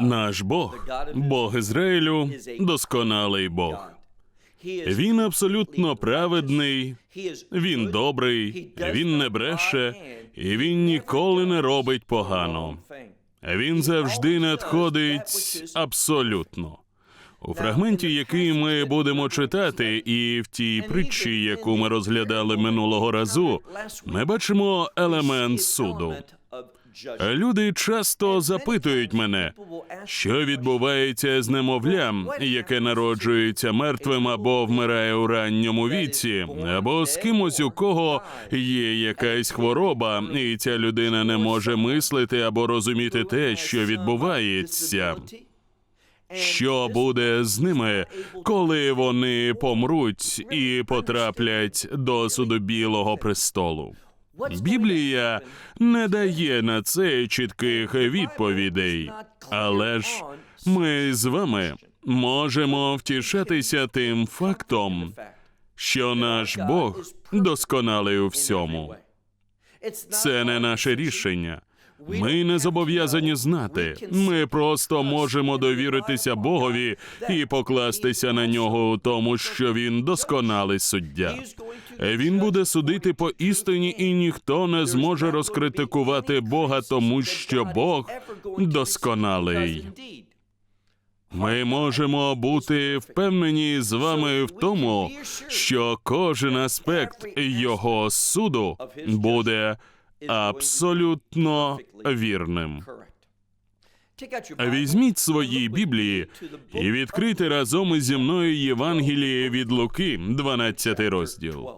Наш Бог, Бог Ізраїлю, досконалий Бог. Він абсолютно праведний, він добрий, він не бреше, і він ніколи не робить погано. Він завжди надходить абсолютно. У фрагменті, який ми будемо читати, і в тій притчі, яку ми розглядали минулого разу, ми бачимо елемент суду. Люди часто запитують мене, що відбувається з немовлям, яке народжується мертвим або вмирає у ранньому віці, або з кимось, у кого є якась хвороба, і ця людина не може мислити або розуміти те, що відбувається. Що буде з ними, коли вони помруть і потраплять до суду білого престолу? Біблія не дає на це чітких відповідей, але ж ми з вами можемо втішатися тим фактом, що наш Бог досконалий у всьому. Це не наше рішення. Ми не зобов'язані знати. Ми просто можемо довіритися Богові і покластися на нього у тому, що він досконалий суддя. Він буде судити по істині, і ніхто не зможе розкритикувати Бога, тому що Бог досконалий. Ми можемо бути впевнені з вами в тому, що кожен аспект його суду буде абсолютно вірним. Візьміть свої Біблії і відкрити разом зі мною Євангеліє від Луки, 12 розділ.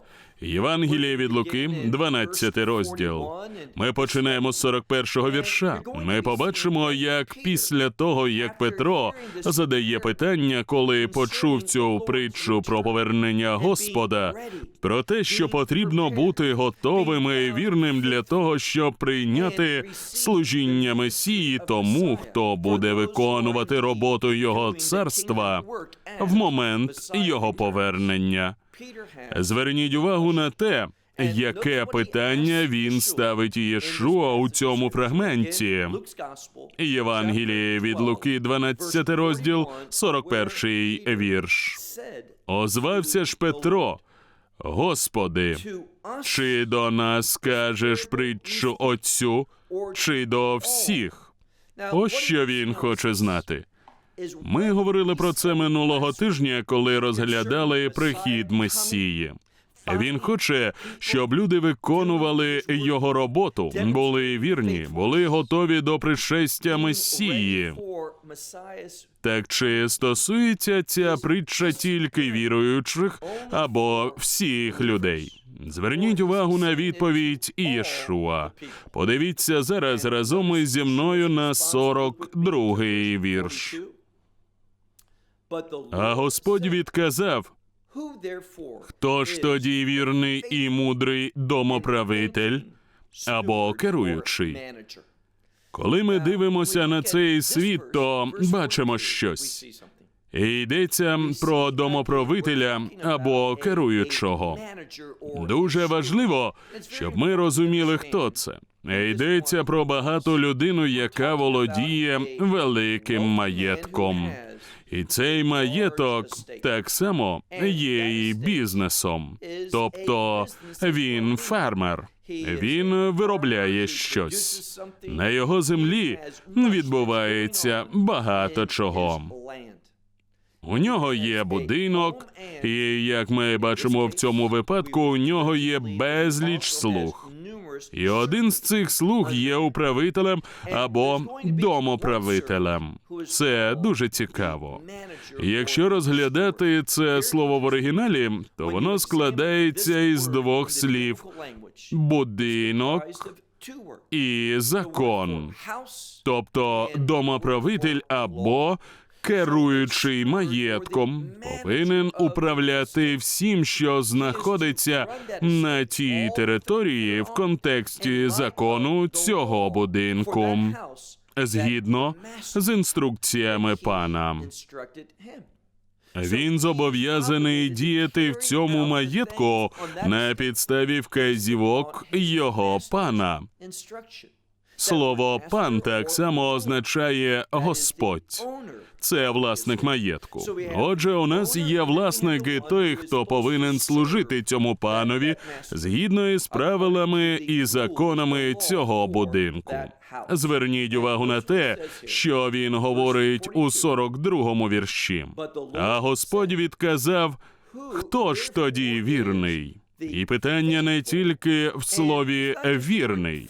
Євангеліє від Луки, 12 розділ. Ми починаємо з 41-го вірша. Ми побачимо, як після того, як Петро задає питання, коли почув цю притчу про повернення Господа, про те, що потрібно бути готовим і вірним для того, щоб прийняти служіння Месії тому, хто буде виконувати роботу його царства в момент його повернення. Зверніть увагу на те, яке питання він ставить Єшуа у цьому фрагменті. Євангеліє від Луки, 12 розділ, 41 вірш. Озвався ж Петро, Господи, чи до нас скажеш притчу отцю, чи до всіх? Ось що він хоче знати. Ми говорили про це минулого тижня, коли розглядали прихід Месії. Він хоче, щоб люди виконували його роботу, були вірні, були готові до пришестя Месії. Так чи стосується ця притча тільки віруючих або всіх людей? Зверніть увагу на відповідь Ієшуа. Подивіться зараз разом із зі мною на 42-й вірш. А Господь відказав: хто ж тоді вірний і мудрий домоправитель або керуючий? Коли ми дивимося на цей світ, то бачимо щось. І Йдеться про домоправителя або керуючого. Дуже важливо, щоб ми розуміли, хто це. Йдеться про багату людину, яка володіє великим маєтком. І цей маєток так само є і бізнесом, тобто він фермер. Він виробляє щось. На його землі відбувається багато чого. У нього є будинок, і як ми бачимо в цьому випадку, у нього є безліч слуг. І один з цих слуг є управителем або домоправителем. Це дуже цікаво. Якщо розглядати це слово в оригіналі, то воно складається із двох слів: будинок і закон, тобто домоправитель або керуючий маєтком повинен управляти всім, що знаходиться на тій території в контексті закону цього будинку, згідно з інструкціями пана. Він зобов'язаний діяти в цьому маєтку на підставі вказівок його пана. Слово пан так само означає Господь. Це власник маєтку. Отже, у нас є власник і той, хто повинен служити цьому панові згідно із правилами і законами цього будинку. Зверніть увагу на те, що він говорить у 42-му вірші. А Господь відказав: хто ж тоді вірний? І питання не тільки в слові вірний.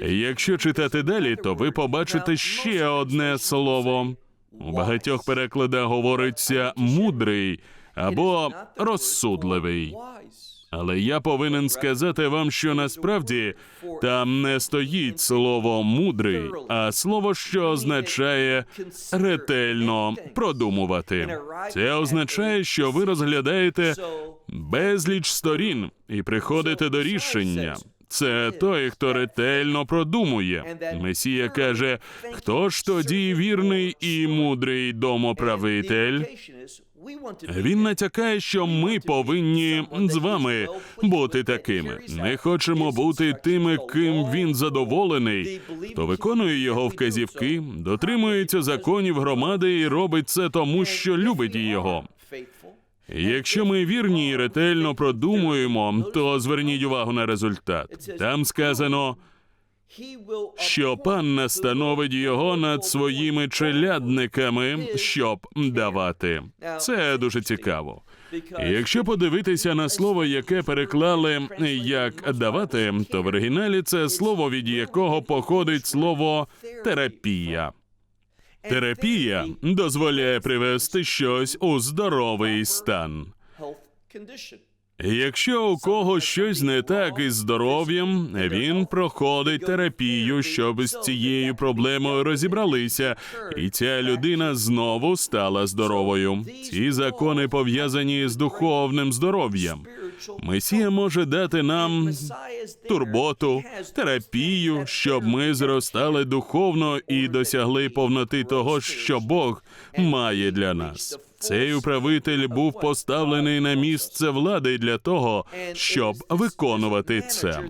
Якщо читати далі, то ви побачите ще одне слово. У багатьох перекладах говориться мудрий або розсудливий. Але я повинен сказати вам, що насправді там не стоїть слово мудрий, а слово, що означає ретельно продумувати. Це означає, що ви розглядаєте безліч сторін і приходите до рішення. Це той, хто ретельно продумує. Месія каже: хто ж тоді вірний і мудрий домоправитель? Він натякає, що ми повинні з вами бути такими. Ми хочемо бути тими, ким він задоволений, хто виконує його вказівки, дотримується законів громади і робить це тому, що любить його. Якщо ми вірні і ретельно продумуємо, то зверніть увагу на результат. Там сказано, що пан настановить його над своїми челядниками, щоб давати. Це дуже цікаво. Якщо подивитися на слово, яке переклали як давати, то в оригіналі це слово, від якого походить слово терапія. Терапія дозволяє привести щось у здоровий стан. Якщо у когось щось не так із здоров'ям, він проходить терапію, щоб з цією проблемою розібралися, і ця людина знову стала здоровою. Ці закони пов'язані з духовним здоров'ям. Месія може дати нам турботу, терапію, щоб ми зростали духовно і досягли повноти того, що Бог має для нас. Цей управитель був поставлений на місце влади для того, щоб виконувати це.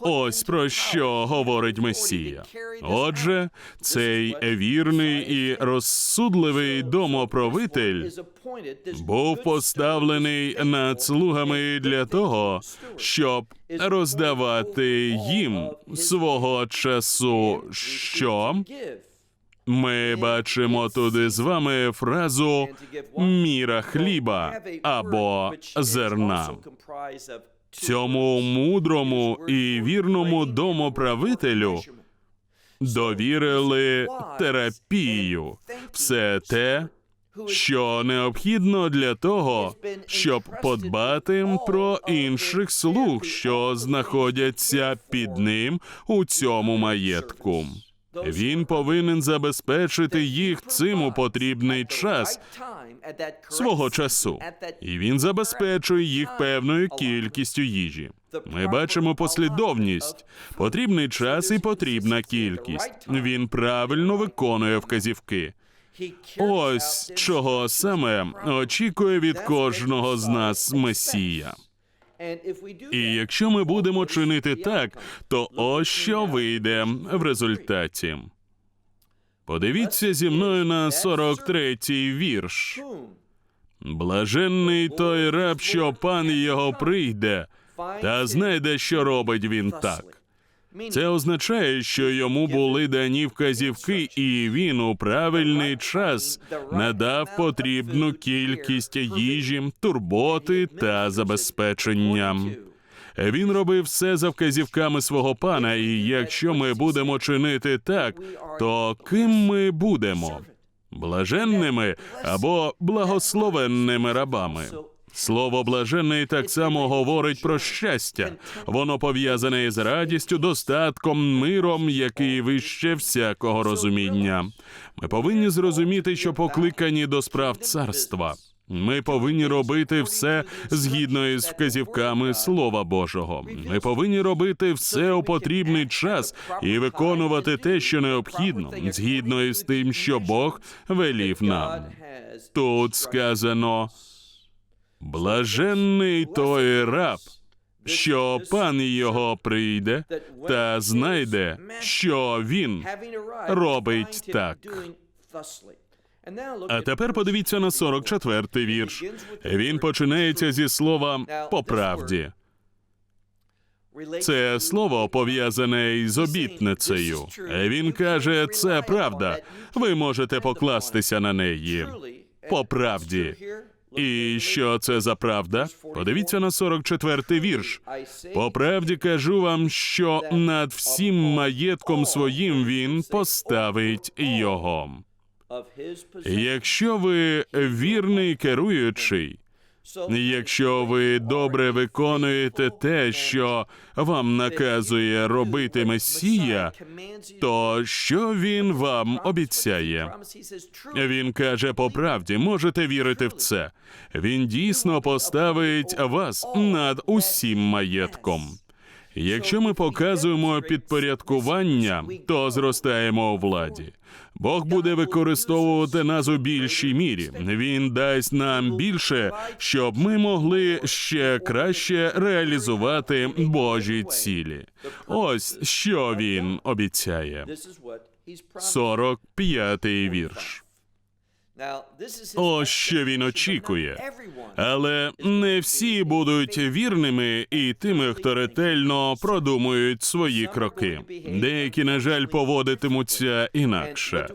Ось про що говорить Месія. Отже, цей вірний і розсудливий домоправитель був поставлений над слугами для того, щоб роздавати їм свого часу. Що ми бачимо туди з вами фразу міра хліба або зерна. Цьому мудрому і вірному домоправителю довірили терапію, все те, що необхідно для того, щоб подбати про інших слуг, що знаходяться під ним у цьому маєтку. Він повинен забезпечити їх цим у потрібний час свого часу, і він забезпечує їх певною кількістю їжі. Ми бачимо послідовність, потрібний час і потрібна кількість. Він правильно виконує вказівки. Ось чого саме очікує від кожного з нас Месія. І якщо ми будемо чинити так, то ось що вийде в результаті. Подивіться зі мною на 43-й вірш. Блаженний той раб, що пан його прийде, та знайде, що робить він так. Це означає, що йому були дані вказівки, і він у правильний час надав потрібну кількість їжі, турботи та забезпечення. Він робив все за вказівками свого пана, і якщо ми будемо чинити так, то ким ми будемо? Блаженними або благословенними рабами. Слово блаженний так само говорить про щастя. Воно пов'язане із радістю, достатком, миром, який вище всякого розуміння. Ми повинні зрозуміти, що покликані до справ царства. Ми повинні робити все згідно із вказівками Слова Божого. Ми повинні робити все у потрібний час і виконувати те, що необхідно, згідно із тим, що Бог велів нам. Тут сказано блаженний той раб, що пан його прийде та знайде, що він робить так. А тепер подивіться на 44-й вірш. Він починається зі слова по правді. Це слово пов'язане із обітницею. Він каже, це правда. Ви можете покластися на неї. По правді. І що це за правда? Подивіться на 44-й вірш. По правді кажу вам, що над всім маєтком своїм він поставить його. Якщо ви вірний керуючий, якщо ви добре виконуєте те, що вам наказує робити Месія, то що він вам обіцяє? Він каже по правді, можете вірити в це. Він дійсно поставить вас над усім маєтком. Якщо ми показуємо підпорядкування, то зростаємо у владі. Бог буде використовувати нас у більшій мірі. Він дасть нам більше, щоб ми могли ще краще реалізувати Божі цілі. Ось що він обіцяє. 45-й вірш. Ось що він очікує. Але не всі будуть вірними і тими, хто ретельно продумують свої кроки. Деякі, на жаль, поводитимуться інакше.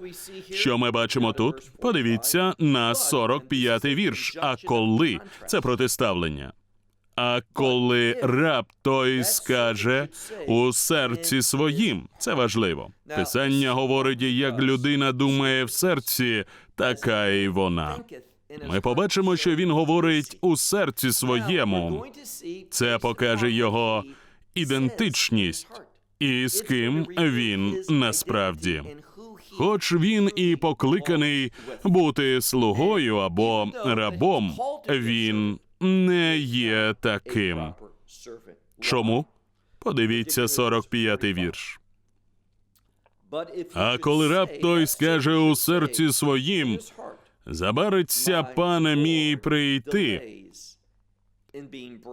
Що ми бачимо тут? Подивіться на 45-й вірш. А коли це протиставлення? А коли раб той скаже у серці своїм, це важливо. Писання говорить, як людина думає в серці, така і вона. Ми побачимо, що він говорить у серці своєму. Це покаже його ідентичність і з ким він насправді. Хоч він і покликаний бути слугою або рабом, він не є таким. Чому? Подивіться 45-й вірш. А коли раб той скаже у серці своїм, забариться пане мій прийти.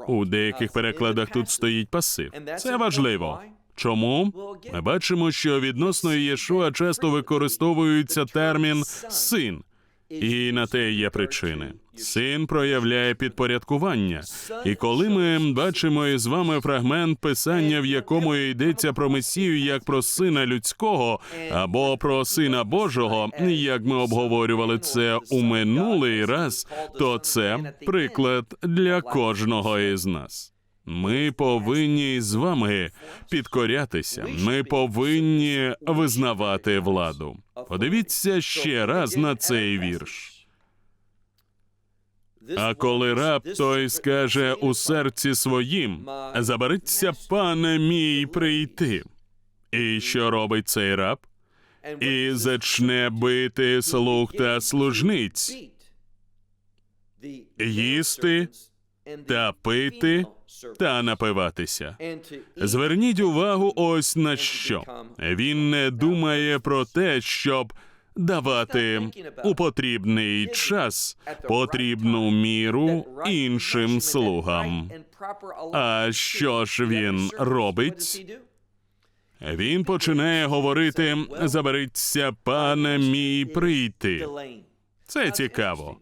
У деяких перекладах тут стоїть пасив. Це важливо. Чому? Ми бачимо, що відносно Єшуа часто використовується термін син, і на те є причини. Син проявляє підпорядкування. І коли ми бачимо із вами фрагмент писання, в якому йдеться про Месію як про сина людського або про сина Божого, як ми обговорювали це у минулий раз, то це приклад для кожного із нас. Ми повинні з вами підкорятися. Ми повинні визнавати владу. Подивіться ще раз на цей вірш. А коли раб той скаже у серці своїм, забериться пане мій прийти. І що робить цей раб? І зачне бити слуг та служниць, їсти та пити та напиватися. Зверніть увагу ось на що. Він не думає про те, щоб давати у потрібний час потрібну міру іншим слугам. А що ж він робить? Він починає говорити: заберіться, пане мій прийти. Це цікаво.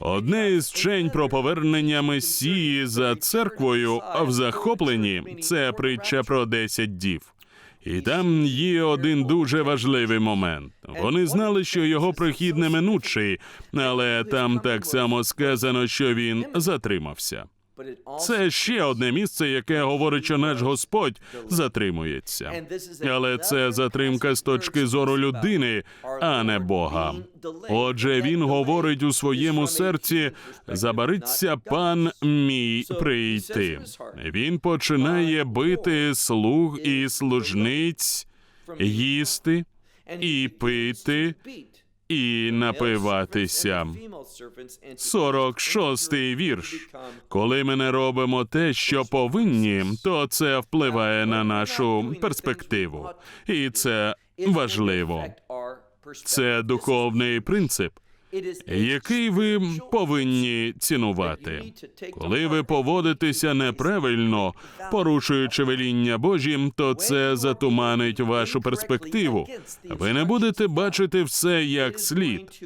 Одне із вчень про повернення Месії за церквою в захопленні це притча про десять дів. І там є один дуже важливий момент. Вони знали, що його прихід неминучий, але там так само сказано, що він затримався. Це ще одне місце, яке говорить, що наш Господь затримується. Але це затримка з точки зору людини, а не Бога. Отже, він говорить у своєму серці: забариться пан мій прийти. Він починає бити слуг і служниць, їсти і пити, і напиватися. 46-й вірш. Коли ми не робимо те, що повинні, то це впливає на нашу перспективу, і це важливо. Це духовний принцип, який ви повинні цінувати. Коли ви поводитеся неправильно, порушуючи веління Божі, то це затуманить вашу перспективу. Ви не будете бачити все як слід.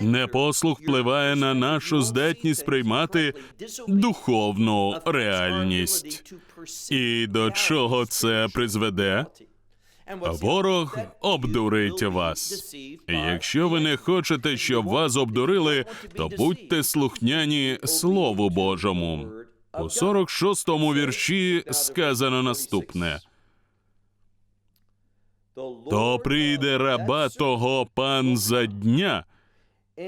Непослух впливає на нашу здатність приймати духовну реальність. І до чого це призведе? Ворог обдурить вас. Якщо ви не хочете, щоб вас обдурили, то будьте слухняні Слову Божому. У 46-му вірші сказано наступне: то прийде раба того пан за дня,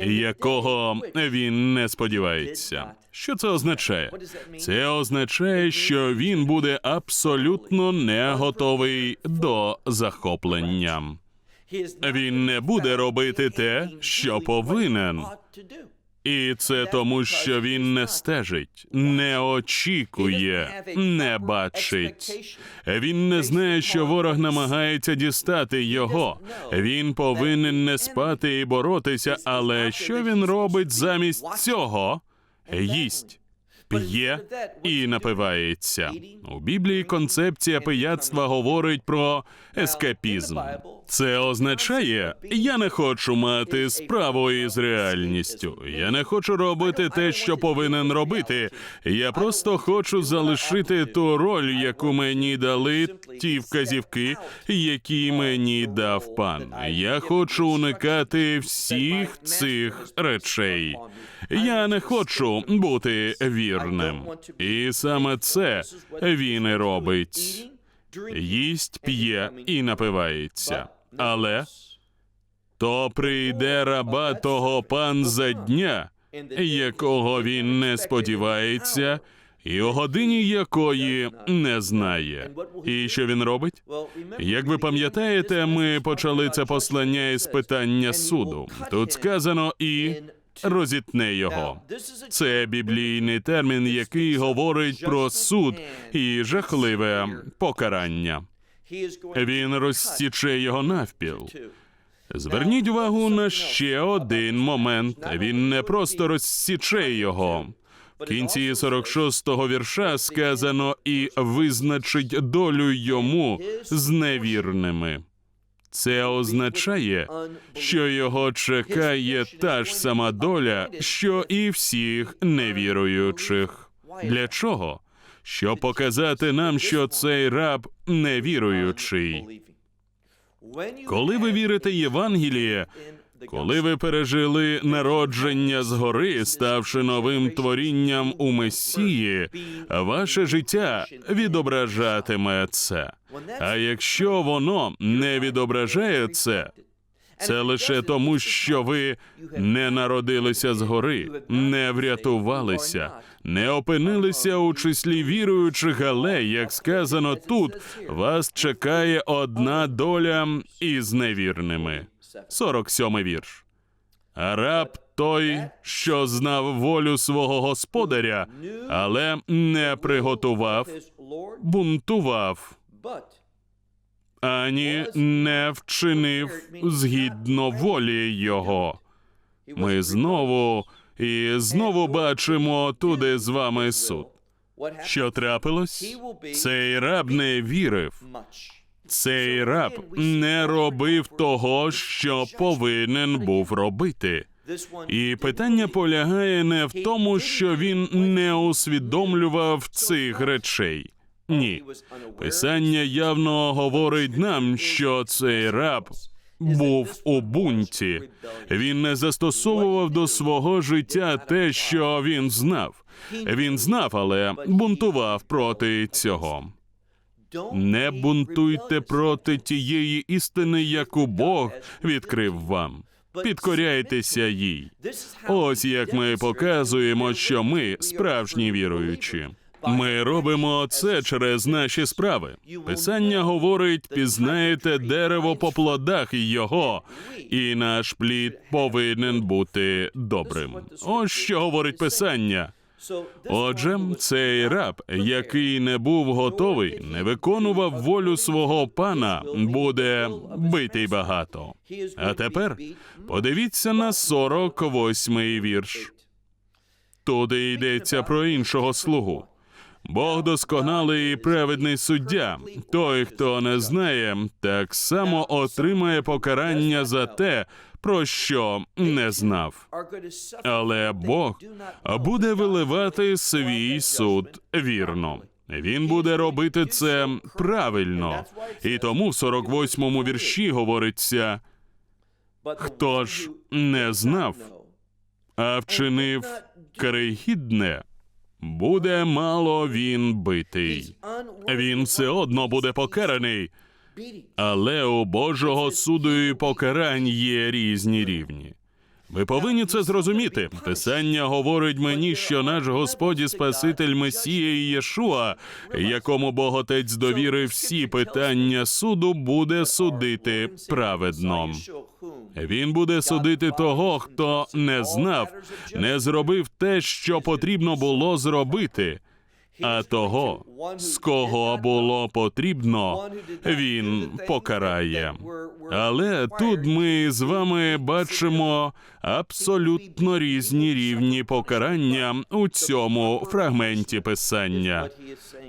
якого він не сподівається. Що це означає? Це означає, що він буде абсолютно не готовий до захоплення. Він не буде робити те, що повинен. І це тому, що він не стежить, не очікує, не бачить. Він не знає, що ворог намагається дістати його. Він повинен не спати і боротися. Але що він робить замість цього? Їсть. П'є і напивається. У Біблії концепція пияцтва говорить про ескапізм. Це означає, я не хочу мати справу із реальністю. Я не хочу робити те, що повинен робити. Я просто хочу залишити ту роль, яку мені дали ті вказівки, які мені дав пан. Я хочу уникати всіх цих речей. Я не хочу бути вірним. І саме це він і робить. Їсть, п'є і напивається. Але то прийде раба того пан за дня, якого він не сподівається, і о годині якої не знає. І що він робить? Як ви пам'ятаєте, ми почали це послання із питання суду. Тут сказано і розітне його. Це біблійний термін, який говорить про суд і жахливе покарання. Він розсіче його навпіл. Зверніть увагу на ще один момент. Він не просто розсіче його. В кінці 46-го вірша сказано і визначить долю йому з невірними. Це означає, що його чекає та ж сама доля, що і всіх невіруючих. Для чого? Щоб показати нам, що цей раб невіруючий. Коли ви вірите Євангеліє, коли ви пережили народження згори, ставши новим творінням у Месії, ваше життя відображатиме це. А якщо воно не відображає це, це лише тому, що ви не народилися згори, не врятувалися, не опинилися у числі віруючих, але, як сказано тут, вас чекає одна доля із невірними. 47 вірш. А раб той, що знав волю свого господаря, але не приготував, бунтував, ані не вчинив згідно волі його. Ми знову і знову бачимо туди з вами суд. Що трапилось? Цей раб не вірив. Цей раб не робив того, що повинен був робити. І питання полягає не в тому, що він не усвідомлював цих речей. Ні. Писання явно говорить нам, що цей раб був у бунті. Він не застосовував до свого життя те, що він знав. Він знав, але бунтував проти цього. Не бунтуйте проти тієї істини, яку Бог відкрив вам. Підкоряйтеся їй. Ось як ми показуємо, що ми справжні віруючі. Ми робимо це через наші справи. Писання говорить: пізнаєте дерево по плодах його, і наш плід повинен бути добрим. Ось що говорить писання. Отже, цей раб, який не був готовий, не виконував волю свого пана, буде битий багато. А тепер подивіться на 48-й вірш. Туди йдеться про іншого слугу. Бог досконалий і праведний суддя. Той, хто не знає, так само отримає покарання за те, про що не знав. Але Бог буде виливати свій суд вірно. Він буде робити це правильно. І тому в 48-му вірші говориться: хто ж не знав, а вчинив крихідне, буде мало він битий. Він все одно буде покараний. Але у Божого суду і покарань є різні рівні. Ви повинні це зрозуміти. Писання говорить мені, що наш Господь і Спаситель Месія і Єшуа, якому Бог Отець довірив всі питання суду, буде судити праведно. Він буде судити того, хто не знав, не зробив те, що потрібно було зробити. А того, з кого було потрібно, він покарає. Але тут ми з вами бачимо абсолютно різні рівні покарання у цьому фрагменті писання.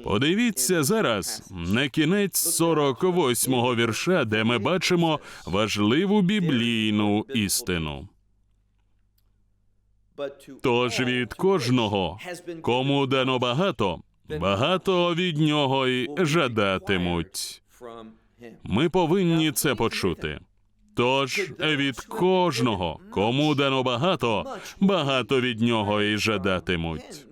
Подивіться зараз на кінець 48-го вірша, де ми бачимо важливу біблійну істину. Тож від кожного, кому дано багато, багато від нього й жадатимуть. Ми повинні це почути. Тож від кожного, кому дано багато, багато від нього і жадатимуть.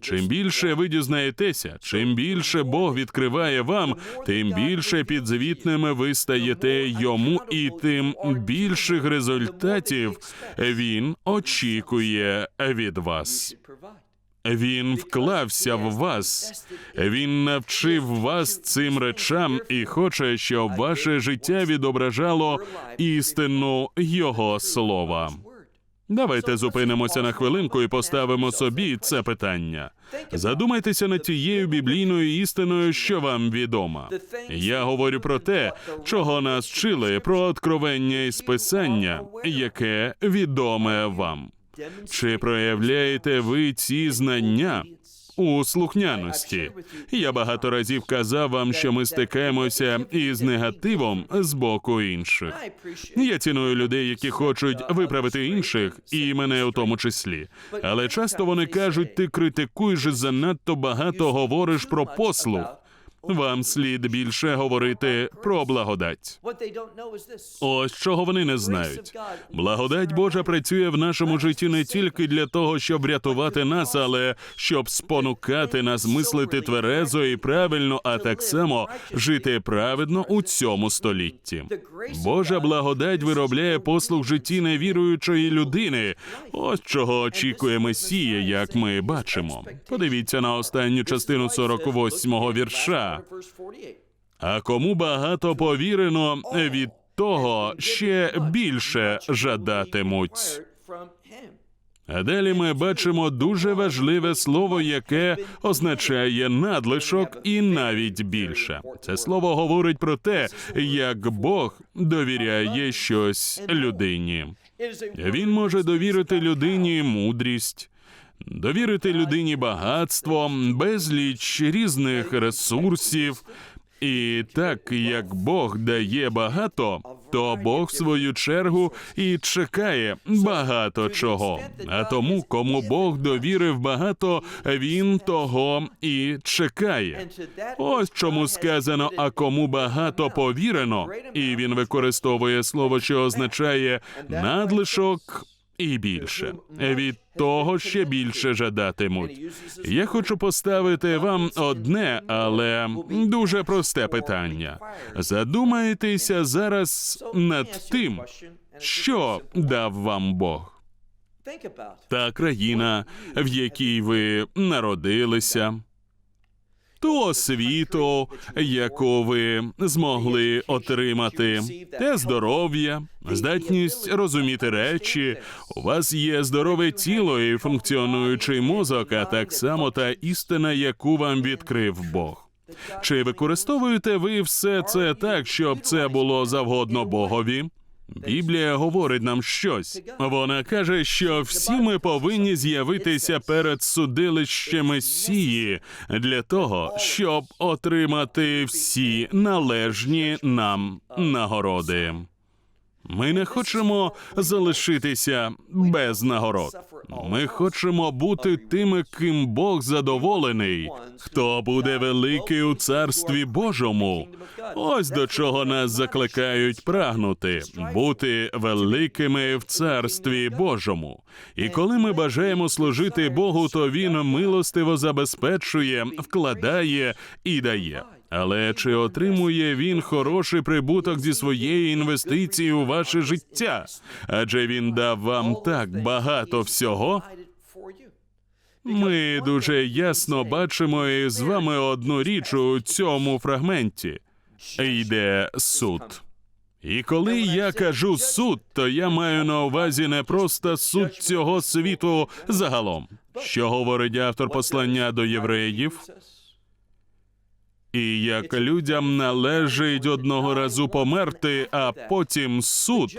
Чим більше ви дізнаєтеся, чим більше Бог відкриває вам, тим більше підзвітними ви стаєте йому, і тим більших результатів він очікує від вас. Він вклався в вас, він навчив вас цим речам і хоче, щоб ваше життя відображало істину Його слова. Давайте зупинимося на хвилинку і поставимо собі це питання. Задумайтеся над тією біблійною істиною, що вам відома. Я говорю про те, чого нас вчили про откровення і списання, яке відоме вам. Чи проявляєте ви ці знання у слухняності? Я багато разів казав вам, що ми стикаємося із негативом з боку інших. Я ціную людей, які хочуть виправити інших, і мене у тому числі. Але часто вони кажуть: ти критикуєш занадто багато говориш про послуг. Вам слід більше говорити про благодать. Ось чого вони не знають. Благодать Божа працює в нашому житті не тільки для того, щоб врятувати нас, але щоб спонукати нас мислити тверезо і правильно, а так само жити праведно у цьому столітті. Божа благодать виробляє послуг житті невіруючої людини. Ось чого очікує Месія, як ми бачимо. Подивіться на останню частину 48-го вірша. А кому багато повірено, від того ще більше жадатимуть. А далі ми бачимо дуже важливе слово, яке означає надлишок і навіть більше. Це слово говорить про те, як Бог довіряє щось людині. Він може довірити людині мудрість. Довірити людині багатство, безліч різних ресурсів, І так як Бог дає багато, то Бог в свою чергу і чекає багато чого. А тому, кому Бог довірив багато, він того і чекає. Ось чому сказано, а кому багато повірено, і він використовує слово, що означає надлишок і більше. Від того ще більше жадатимуть. Я хочу поставити вам одне, але дуже просте питання. Задумайтеся зараз над тим, що дав вам Бог. Та країна, в якій ви народилися, ту освіту, яку ви змогли отримати, те здоров'я, здатність розуміти речі. У вас є здорове тіло і функціонуючий мозок, а так само та істина, яку вам відкрив Бог. Чи використовуєте ви все це так, щоб це було завгодно Богові? Біблія говорить нам щось. Вона каже, що всі ми повинні з'явитися перед судилищем Месії для того, щоб отримати всі належні нам нагороди. Ми не хочемо залишитися без нагород. Ми хочемо бути тими, ким Бог задоволений, хто буде великий у царстві Божому. Ось до чого нас закликають прагнути бути великими в царстві Божому. І коли ми бажаємо служити Богу, то він милостиво забезпечує, вкладає і дає. Але чи отримує він хороший прибуток зі своєї інвестиції у ваше життя? Адже він дав вам так багато всього. Ми дуже ясно бачимо із вами одну річ у цьому фрагменті. Йде суд. І коли я кажу суд, то я маю на увазі не просто суд цього світу загалом, що говорить автор послання до євреїв, і як людям належить одного разу померти, а потім суд.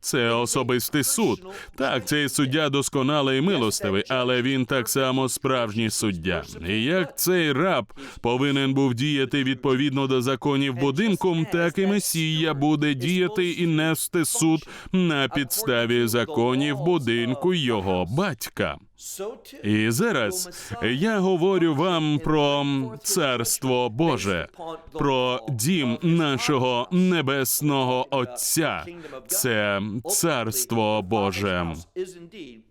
Це особистий суд. Так, цей суддя досконалий і милостивий, але він так само справжній суддя. І як цей раб повинен був діяти відповідно до законів будинку, так і Месія буде діяти і нести суд на підставі законів будинку його батька. І зараз я говорю вам про царство Боже, про дім нашого небесного Отця. Це царство Боже.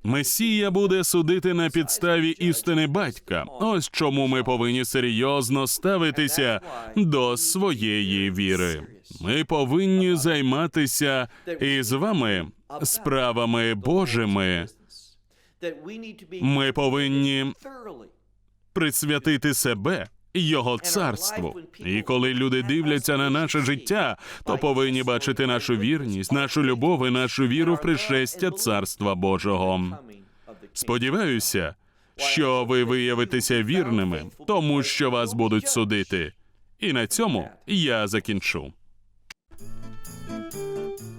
Месія буде судити на підставі істини батька. Ось чому ми повинні серйозно ставитися до своєї віри. Ми повинні займатися із вами справами Божими. Ми повинні присвятити себе його царству. І коли люди дивляться на наше життя, то повинні бачити нашу вірність, нашу любов і нашу віру в пришестя царства Божого. Сподіваюся, що ви виявитеся вірними, тому що вас будуть судити. І на цьому я закінчу.